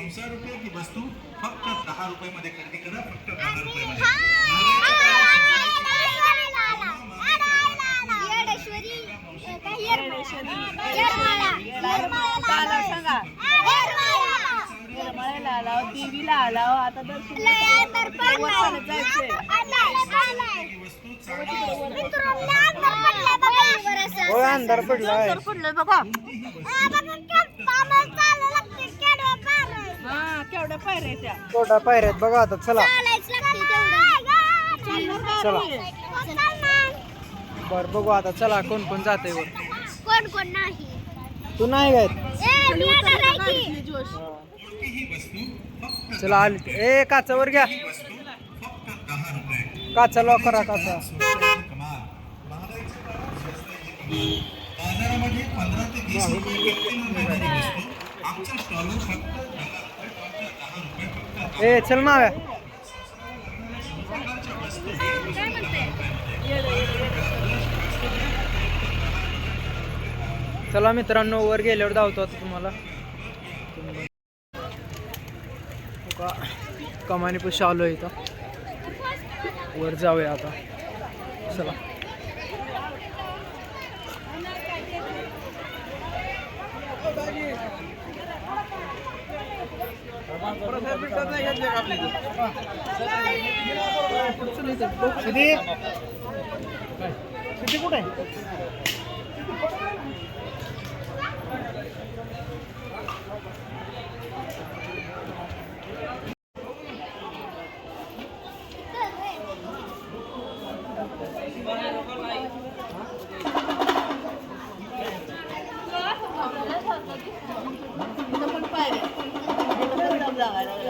संसार रुपये की वस्तू फक्त दहा रुपये मध्ये खरेदी करा फक्त दहा रुपये मध्ये आला सांगा हा केवढ्या पायऱ्या त्या. छोटा पायऱ्यात बघा आता चला. चला बर बघू आता चला कोण कोण जाते वर. कोण कोण नाही. तू नाही काय? ए मी येणार आहे की जोश. चला आली. ए काचावर घ्या. काचा लॉक करा काचा. बाजारामध्ये पंधरा ते वीस रुपये व्यक्तीला मिळणारी वस्तू आमच्या स्टॉलवर फक्त दहा रुपये फक्त ए चल ना चला मित्रांनो वर गेल्यावर धावतो आता तुम्हाला. कमानी पशी आलो इथं. वर जाऊया आता. चला. किती किती कुठे आहे तुम्हाला तिकडे सोडू का?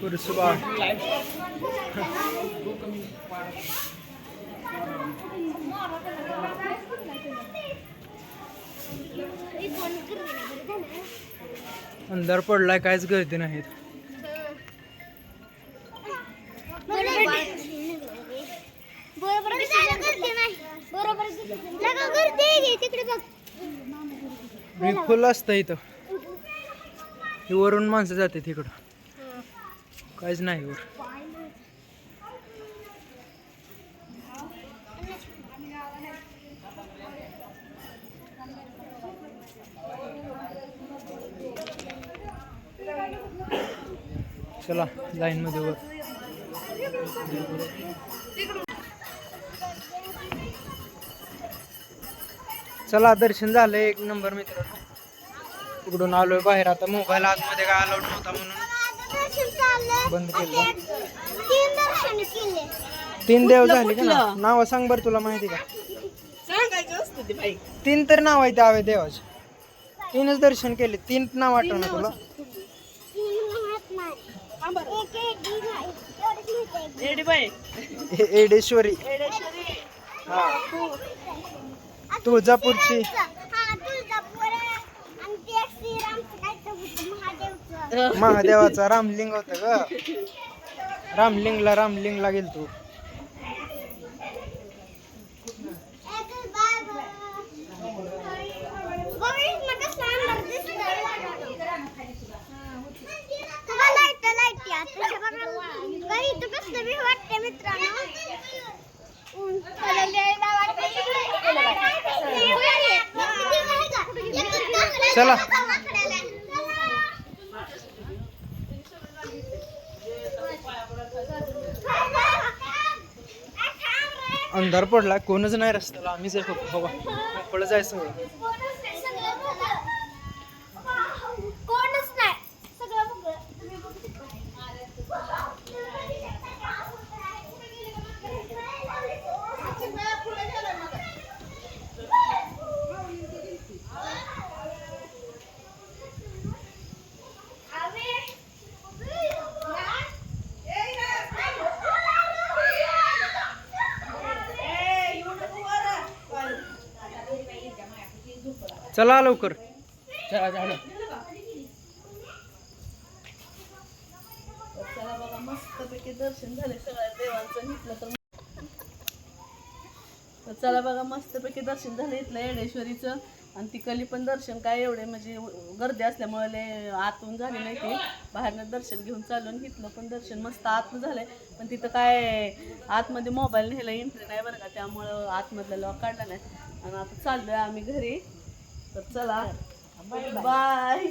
पुरसुबा अंधार पडलाय काहीच गर्दी नाहीत. मी फुल असतं इथं. वरून माणसं जाते तिकडं. काहीच नाही वर चला लाईन मध्ये वर चला दर्शन झालं एक नंबर मित्रांनो. तिकडून आलोय बाहेर. आता मोबाईल आतमध्ये काय अलाउड नव्हता म्हणून. बंद केलं. तीन दर्शन केले तीन देव झाले का ना? नाव सांग बरं तुला माहिती का? तीन तर नाव आहे त्यावे देवाचे. तीनच दर्शन केले. तीन नाव आठवण तुला? एडेश्वरी. एडेश्वरी. हा. तुळजापूरची. हा महादेवाचा. रामलिंग होत ग. रामलिंगला रामलिंगला गेल तू चला. अंधार पडला कोणच नाही रस्त्याला आम्हीच आहे फक्त बघा मोकळं जायचं सगळं कोणच नाही सगळं मोकळं. तुम्ही बघू शकता. चला लवकर. तर चला. बघा मस्तपैकी दर्शन झाले सगळ्या देवांचं घेतलं तर चला बघा मस्तपैकी दर्शन झालं इथलं येडेश्वरीचं. आणि तिकडली पण दर्शन काय एवढे म्हणजे गर्दी असल्यामुळे लय आतून झाले नाही ते. बाहेरनं दर्शन घेऊन चालून घेतलं पण दर्शन मस्त आतनं झालंय. पण तिथं काय आतमध्ये मोबाईल न्यायला एंट्री नाही बरं का त्यामुळं आतमधला लॉक काढला नाही. आणि आता चाललोय आम्ही घरी. तर चला. बाय